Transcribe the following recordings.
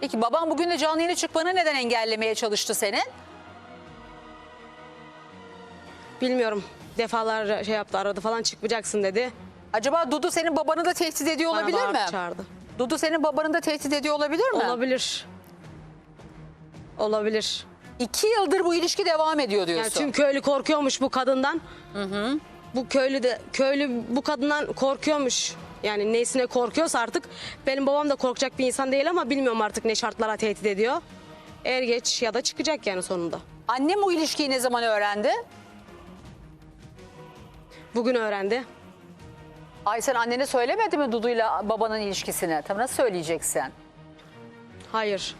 Peki baban bugün de canlı yayına çıkmanı neden engellemeye çalıştı senin? Bilmiyorum. Defalarca şey yaptı aradı falan çıkmayacaksın dedi. Acaba Dudu senin babanı da tehdit ediyor Bana olabilir mi? çağırdı. Dudu senin babanı da tehdit ediyor olabilir mi? Olabilir. Olabilir. İki yıldır bu ilişki devam ediyor diyorsun. Yani tüm köylü korkuyormuş bu kadından. Bu köylü de köylü bu kadından korkuyormuş. Yani nesine korkuyorsa artık benim babam da korkacak bir insan değil ama bilmiyorum artık ne şartlara tehdit ediyor. Er geç ya da çıkacak yani sonunda. Annem bu ilişkiyi ne zaman öğrendi? Bugün öğrendi. Ay sen annene söylemedi mi Dudu'yla babanın ilişkisini? Tabii nasıl söyleyeceksin? Hayır.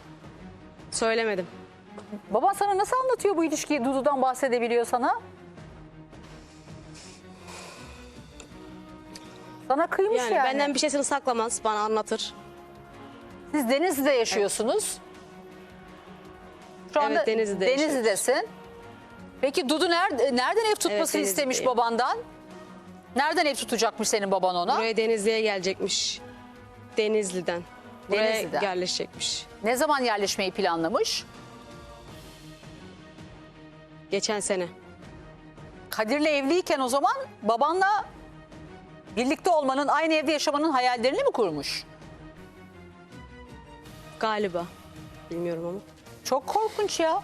Söylemedim. Baban sana nasıl anlatıyor bu ilişkiyi? Dudu'dan bahsedebiliyor sana? Sana kıymış Yani, yani. benden bir şeysini saklamaz, bana anlatır. Siz Denizli'de yaşıyorsunuz. Şu Evet, anda Denizli'de Denizli'desin. Peki Dudu nerede, nereden ev tutmasını Denizli'deyim. istemiş babandan? Nereden ev tutacakmış senin baban ona? Buraya Denizli'ye gelecekmiş. Denizli'den. Buraya Denizli'den. yerleşecekmiş. Ne zaman yerleşmeyi planlamış? Geçen sene. Kadir'le evliyken o zaman babanla birlikte olmanın, aynı evde yaşamanın hayallerini mi kurmuş? Galiba. Bilmiyorum ama. Çok korkunç ya.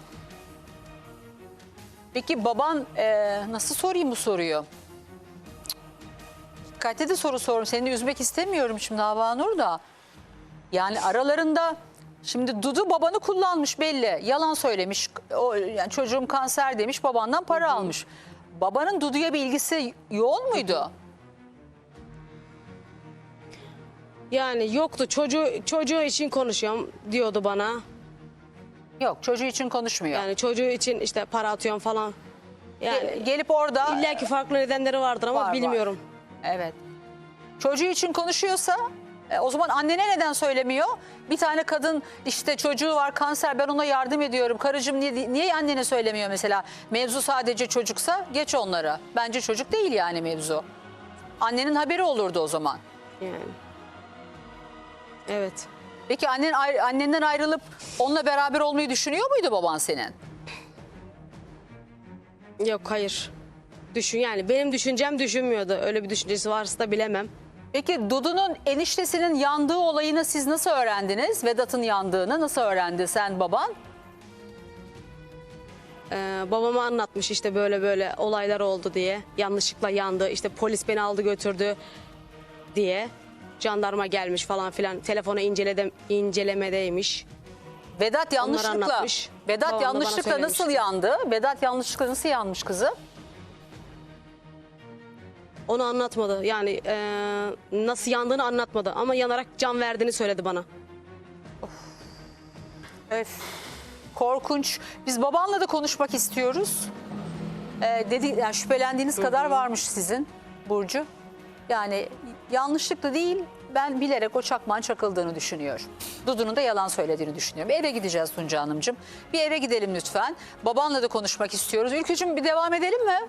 Peki baban eee, nasıl sorayım bu soruyu? Dikkatli de soru sorum. Seni de üzmek istemiyorum şimdi Havanur da. Yani aralarında şimdi Dudu babanı kullanmış belli. Yalan söylemiş. O, yani çocuğum kanser demiş babandan para almış. Babanın Dudu'ya bir ilgisi yoğun muydu? Yani yoktu. Çocuğu çocuğu için konuşuyorum diyordu bana. Yok çocuğu için konuşmuyor. Yani çocuğu için işte para atıyorum falan. Yani Ge- gelip orada illa ki farklı nedenleri vardır ama Var, var. bilmiyorum. Evet. Çocuğu için konuşuyorsa e, o zaman annene neden söylemiyor? Bir tane kadın işte çocuğu var kanser ben ona yardım ediyorum. Karıcığım niye, niye annene söylemiyor mesela? Mevzu sadece çocuksa geç onları. Bence çocuk değil yani mevzu. Annenin haberi olurdu o zaman. Yani. Evet. Peki annen annenden ayrılıp onunla beraber olmayı düşünüyor muydu baban senin? Yok hayır. Düşün yani benim düşüncem düşünmüyordu. Öyle bir düşüncesi varsa da bilemem. Peki Dudu'nun eniştesinin yandığı olayını siz nasıl öğrendiniz? Vedat'ın yandığını nasıl öğrendi sen baban? Ee, babama anlatmış işte böyle böyle olaylar oldu diye. Yanlışlıkla yandı. İşte polis beni aldı götürdü diye. Jandarma gelmiş falan filan. Telefona incelede, incelemedeymiş. Vedat yanlışlıkla anlatmış. Vedat Babam da bana yanlışlıkla nasıl söylemişti. yandı? Vedat yanlışlıkla nasıl yanmış kızım? Onu anlatmadı. Yani e, nasıl yandığını anlatmadı. Ama yanarak can verdiğini söyledi bana. Öf. Korkunç. Biz babanla da konuşmak istiyoruz. Ee, dedi, yani şüphelendiğiniz kadar varmış sizin Burcu. Yani yanlışlıkla değil ben bilerek o çakmağın çakıldığını düşünüyorum. Dudu'nun da yalan söylediğini düşünüyorum. Eve gideceğiz Tunca Hanımcığım. Bir eve gidelim lütfen. Babanla da konuşmak istiyoruz. Ülkücüğüm bir devam edelim mi?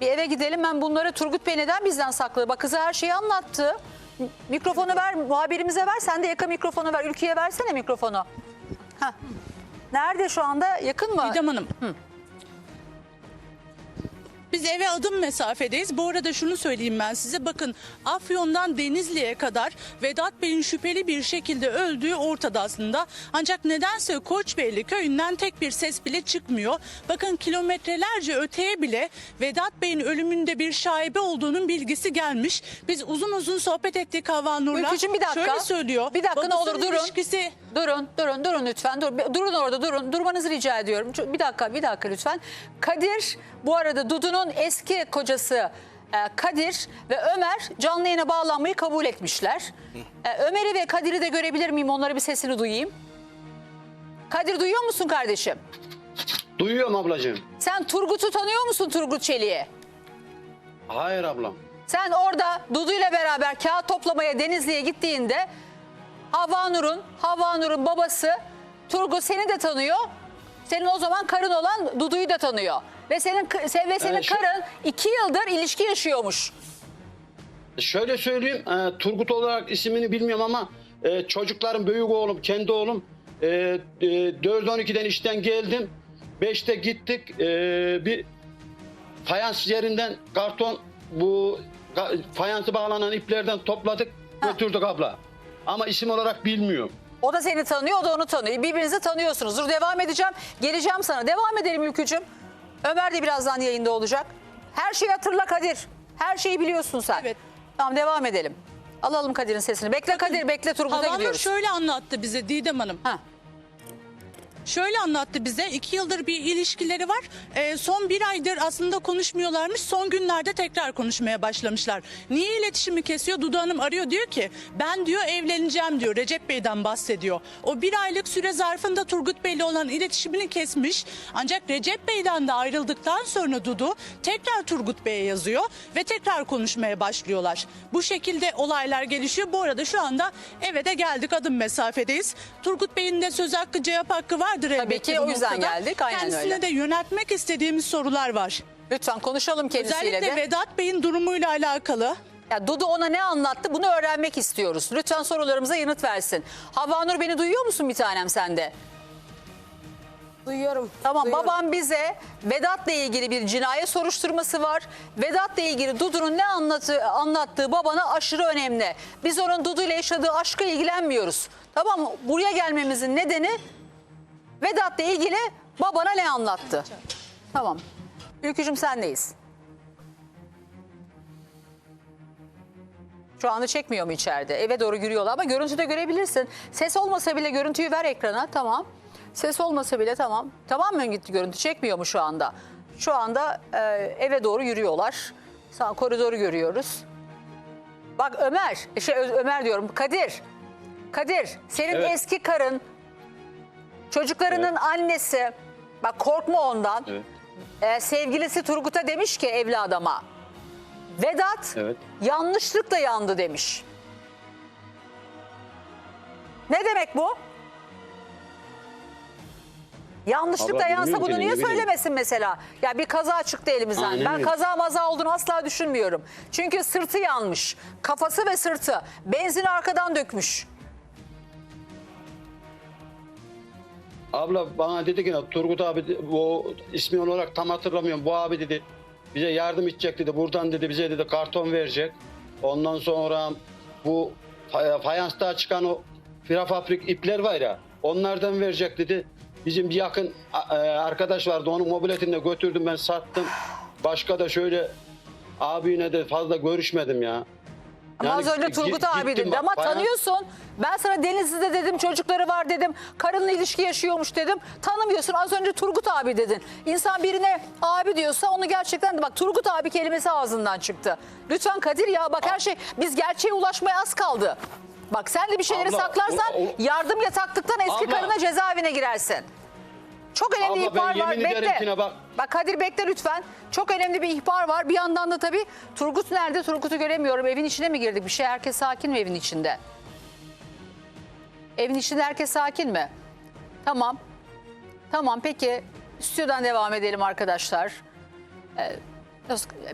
Bir eve gidelim. Ben bunları Turgut Bey neden bizden sakladı? Bak kıza her şeyi anlattı. Mikrofonu ver, muhabirimize ver. Sen de yaka mikrofonu ver. Ülkü'ye versene mikrofonu. Heh. Nerede şu anda? Yakın mı? Didem Hanım. Biz eve adım mesafedeyiz. Bu arada şunu söyleyeyim ben size. Bakın Afyon'dan Denizli'ye kadar Vedat Bey'in şüpheli bir şekilde öldüğü ortada aslında. Ancak nedense Koçbeyli köyünden tek bir ses bile çıkmıyor. Bakın kilometrelerce öteye bile Vedat Bey'in ölümünde bir şaibe olduğunun bilgisi gelmiş. Biz uzun uzun sohbet ettik Hava Nur'la. Ülkücüğüm bir dakika. Şöyle söylüyor. Bir dakika ne olur durun. ilişkisi- Durun, durun, durun lütfen. Dur, durun orada, durun. Durmanızı rica ediyorum. Bir dakika, bir dakika lütfen. Kadir, bu arada Dudu'nun eski kocası e, Kadir ve Ömer canlı yayına bağlanmayı kabul etmişler. E, Ömer'i ve Kadir'i de görebilir miyim? Onlara bir sesini duyayım. Kadir duyuyor musun kardeşim? Duyuyorum ablacığım. Sen Turgut'u tanıyor musun Turgut Çelik'i? Hayır ablam. Sen orada Dudu ile beraber kağıt toplamaya Denizli'ye gittiğinde Havanur'un Havanur'un babası Turgut seni de tanıyor. Senin o zaman karın olan Dudu'yu da tanıyor. Ve senin sen ve senin şu- karın iki yıldır ilişki yaşıyormuş. Şöyle söyleyeyim. e, Turgut olarak ismini bilmiyorum ama e, çocukların büyük oğlum, kendi oğlum e, e, 4-12'den işten geldim. 5'te gittik. E, bir fayans yerinden karton bu fayansı bağlanan iplerden topladık götürdük abla. Ama isim olarak bilmiyorum. O da seni tanıyor, o da onu tanıyor. Birbirinizi tanıyorsunuz. Dur devam edeceğim. Geleceğim sana. Devam edelim Ülkücüm. Ömer de birazdan yayında olacak. Her şeyi hatırla Kadir. Her şeyi biliyorsun sen. Evet. Tamam devam edelim. Alalım Kadir'in sesini. Bekle Kadir, bekle Turgut'a Havanur gidiyoruz. şöyle anlattı bize Didem Hanım. Ha. Şöyle anlattı bize. iki yıldır bir ilişkileri var. Ee, son bir aydır aslında konuşmuyorlarmış. Son günlerde tekrar konuşmaya başlamışlar. Niye iletişimi kesiyor? Dudu Hanım arıyor diyor ki ben diyor evleneceğim diyor. Recep Bey'den bahsediyor. O bir aylık süre zarfında Turgut Bey'le olan iletişimini kesmiş. Ancak Recep Bey'den de ayrıldıktan sonra Dudu tekrar Turgut Bey'e yazıyor ve tekrar konuşmaya başlıyorlar. Bu şekilde olaylar gelişiyor. Bu arada şu anda eve de geldik adım mesafedeyiz. Turgut Bey'in de söz hakkı cevap hakkı vardır elbette ki, bu o yüzden noktada. geldik, aynen Kendisine öyle. de yöneltmek istediğimiz sorular var. Lütfen konuşalım kendisiyle Özellikle de. Vedat Bey'in durumuyla alakalı. Ya Dudu ona ne anlattı bunu öğrenmek istiyoruz. Lütfen sorularımıza yanıt versin. Havanur beni duyuyor musun bir tanem sende? Duyuyorum. Tamam duyuyorum. babam bize Vedat'la ilgili bir cinayet soruşturması var. Vedat'la ilgili Dudu'nun ne anlatı, anlattığı babana aşırı önemli. Biz onun Dudu ile yaşadığı aşka ilgilenmiyoruz. Tamam mı? Buraya gelmemizin nedeni Vedat'la ilgili babana ne anlattı? Tamam. Ülkücüm sendeyiz. Şu anda çekmiyor mu içeride? Eve doğru yürüyorlar ama görüntüde görebilirsin. Ses olmasa bile görüntüyü ver ekrana tamam. Ses olmasa bile tamam. Tamam mı gitti görüntü çekmiyor mu şu anda? Şu anda e, eve doğru yürüyorlar. Sağ koridoru görüyoruz. Bak Ömer, şey Ömer diyorum Kadir. Kadir senin Evet. eski karın çocuklarının annesi bak korkma ondan. Evet. E, sevgilisi Turgut'a demiş ki evli adama. Vedat Evet. yanlışlıkla yandı demiş. Ne demek bu? Yanlışlıkla Abla yansa bilmiyorum bunu ki, niye ne bileyim. söylemesin mesela? Ya bir kaza çıktı elimizden. Aynen ben öyle. kaza maza olduğunu asla düşünmüyorum. Çünkü sırtı yanmış. Kafası ve sırtı. Benzini arkadan dökmüş. Abla bana dedi ki Turgut abi bu ismi olarak tam hatırlamıyorum. Bu abi dedi bize yardım edecek dedi. Buradan dedi bize dedi karton verecek. Ondan sonra bu fay- fayanstan çıkan o firafabrik ipler var ya onlardan verecek dedi. Bizim bir yakın e, arkadaş vardı onun mobiletini de götürdüm ben sattım. Başka da şöyle abiyle de fazla görüşmedim ya. Ama Yani az önce gi- Turgut gittim abi dedi bak, ama tanıyorsun. Ben sana Denizli'de dedim çocukları var dedim. Karınla ilişki yaşıyormuş dedim. Tanımıyorsun az önce Turgut abi dedin. İnsan birine abi diyorsa onu gerçekten de bak Turgut abi kelimesi ağzından çıktı. Lütfen Kadir ya bak her şey biz gerçeğe ulaşmaya az kaldı. Bak sen de bir şeyleri Abla, saklarsan o- o- yardım yataklıktan eski Abla. karına cezaevine girersin. Çok önemli Abla, ben ihbar var. yemin ederim Bekle. bak- Bak Kadir bekle lütfen. Çok önemli bir ihbar var. Bir yandan da tabii Turgut nerede? Turgut'u göremiyorum. Evin içine mi girdik? Bir şey herkes sakin mi evin içinde? Evin içinde herkes sakin mi? Tamam. Tamam peki. Stüdyodan devam edelim arkadaşlar. Ee,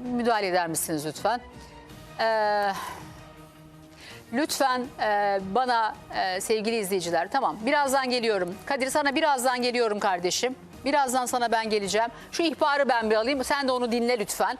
müdahale eder misiniz lütfen? Ee, lütfen e, bana e, sevgili izleyiciler tamam birazdan geliyorum. Kadir sana birazdan geliyorum kardeşim. Birazdan sana ben geleceğim. Şu ihbarı ben bir alayım. Sen de onu dinle lütfen.